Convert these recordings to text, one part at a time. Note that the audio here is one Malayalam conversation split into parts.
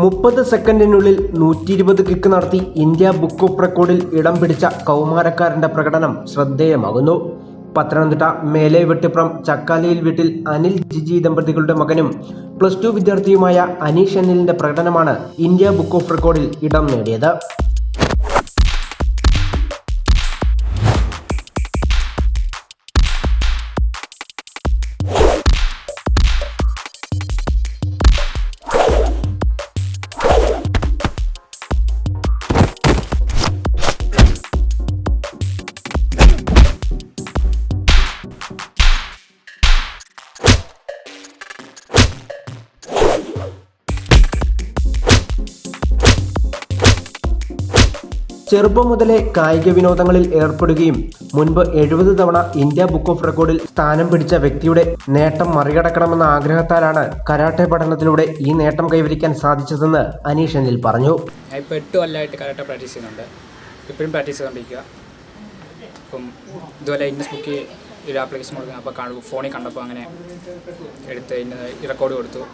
മുപ്പത് സെക്കൻഡിനുള്ളിൽ നൂറ്റി ഇരുപത് കിക്ക് നടത്തി ഇന്ത്യ ബുക്ക് ഓഫ് റെക്കോർഡിൽ ഇടം പിടിച്ച കൗമാരക്കാരന്റെ പ്രകടനം ശ്രദ്ധേയമാകുന്നു. പത്തനംതിട്ട മേലെ വെട്ടിപ്പുറം ചക്കാലിയിൽ വീട്ടിൽ അനിൽ ജിജി ദമ്പതികളുടെ മകനും പ്ലസ് ടു വിദ്യാർത്ഥിയുമായ അനീഷ് അനിലിന്റെ പ്രകടനമാണ് ഇന്ത്യ ബുക്ക് ഓഫ് റെക്കോർഡിൽ ഇടം നേടിയത്. ചെറുപ്പം മുതലേ കായിക വിനോദങ്ങളിൽ ഏർപ്പെടുകയും മുൻപ് എഴുപത് തവണ ഇന്ത്യ ബുക്ക് ഓഫ് റെക്കോർഡിൽ സ്ഥാനം പിടിച്ച വ്യക്തിയുടെ നേട്ടം മറികടക്കണമെന്ന ആഗ്രഹത്താലാണ് കരാട്ടെ പഠനത്തിലൂടെ ഈ നേട്ടം കൈവരിക്കാൻ സാധിച്ചതെന്ന് അനീഷ് അനിൽ പറഞ്ഞു. ഞാൻ ഇപ്പോൾ എട്ട് കൊല്ലമായിട്ട് കരാട്ടെ പ്രാക്ടീസ് ചെയ്യുന്നുണ്ട്. ഇപ്പോഴും പ്രാക്ടീസ് ചെയ്തുകൊണ്ടിരിക്കുക അപ്പം ഇതുപോലെ ഇന്നസ് ബുക്ക് ഒരു ആപ്ലിക്കേഷൻ കൊടുക്കുക അപ്പോൾ കാണുമ്പോൾ ഫോണിൽ കണ്ടപ്പോൾ അങ്ങനെ എടുത്ത് ഇന്ന റെക്കോർഡ് കൊടുത്തു.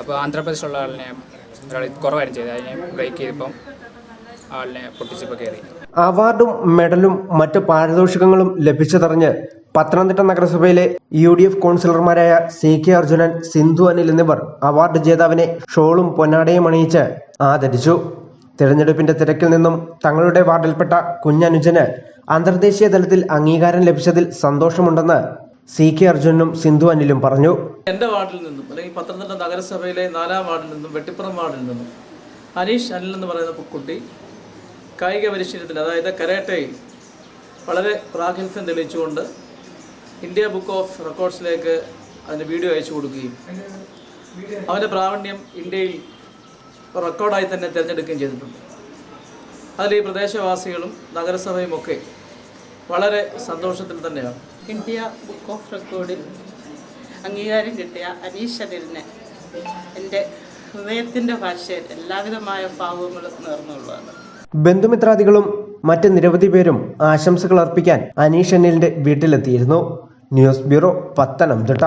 അപ്പോൾ ആന്ധ്രാപ്രദേശിലുള്ള ആളിനെ ഒരാൾ കുറവായിരുന്നു ചെയ്തത്. അതിനെ ബ്രേക്ക് ചെയ്തപ്പം ആളിനെ പൊട്ടിച്ചപ്പോൾ കയറി. അവാർഡും മെഡലും മറ്റു പാരിതോഷികങ്ങളും ലഭിച്ചതറിഞ്ഞ് പത്തനംതിട്ട നഗരസഭയിലെ യു ഡി എഫ് കൗൺസിലർമാരായ സി കെ അർജുനൻ സിന്ധു അനിൽ എന്നിവർ അവാർഡ് ജേതാവിനെ ഷോളും പൊന്നാടയും അണിയിച്ച് ആദരിച്ചു. തിരഞ്ഞെടുപ്പിന്റെ തിരക്കിൽ നിന്നും തങ്ങളുടെ വാർഡിൽപ്പെട്ട കുഞ്ഞനുജന് അന്തർദേശീയ തലത്തിൽ അംഗീകാരം ലഭിച്ചതിൽ സന്തോഷമുണ്ടെന്ന് സി കെ അർജുനും സിന്ധു അനിലും പറഞ്ഞു. എന്റെ വാർഡിൽ നിന്നും അല്ലെങ്കിൽ പത്തനംതിട്ട നഗരസഭയിലെ നാലാം വാർഡിൽ നിന്നും വെട്ടിപ്പുറം വാർഡിൽ നിന്നും അനീഷ് അനിൽ എന്ന് പറയുന്ന കുട്ടി കായിക പരിശീലനത്തിൽ അതായത് കരാട്ടയിൽ വളരെ പ്രാഗൽഭ്യം തെളിയിച്ചുകൊണ്ട് ഇന്ത്യ ബുക്ക് ഓഫ് റെക്കോർഡ്സിലേക്ക് അതിന്റെ വീഡിയോ അയച്ചു കൊടുക്കുകയും അവന്റെ പ്രാവീണ്യം ഇന്ത്യയിൽ റെക്കോർഡായി തന്നെ തിരഞ്ഞെടുക്കുകയും ചെയ്തിട്ടുണ്ട്. അതിൽ ഈ പ്രദേശവാസികളും നഗരസഭയും ഒക്കെ വളരെ സന്തോഷത്തിൽ തന്നെയാണ്. ഇന്ത്യ ബുക്ക് ഓഫ് റെക്കോർഡിൽ അംഗീകാരം കിട്ടിയ അനീഷ് അനിലിനെ എന്റെ ഹൃദയത്തിന്റെ ഭാഷയിൽ എല്ലാവിധമായ ഭാവങ്ങളും നേർന്നുള്ളതാണ് ബന്ധുമിത്രാദികളും മറ്റ് നിരവധി പേരും ആശംസകൾ അർപ്പിക്കാൻ അനീഷ് അനിലിന്റെ വീട്ടിലെത്തിയിരുന്നു. News bureau Pathanamthitta.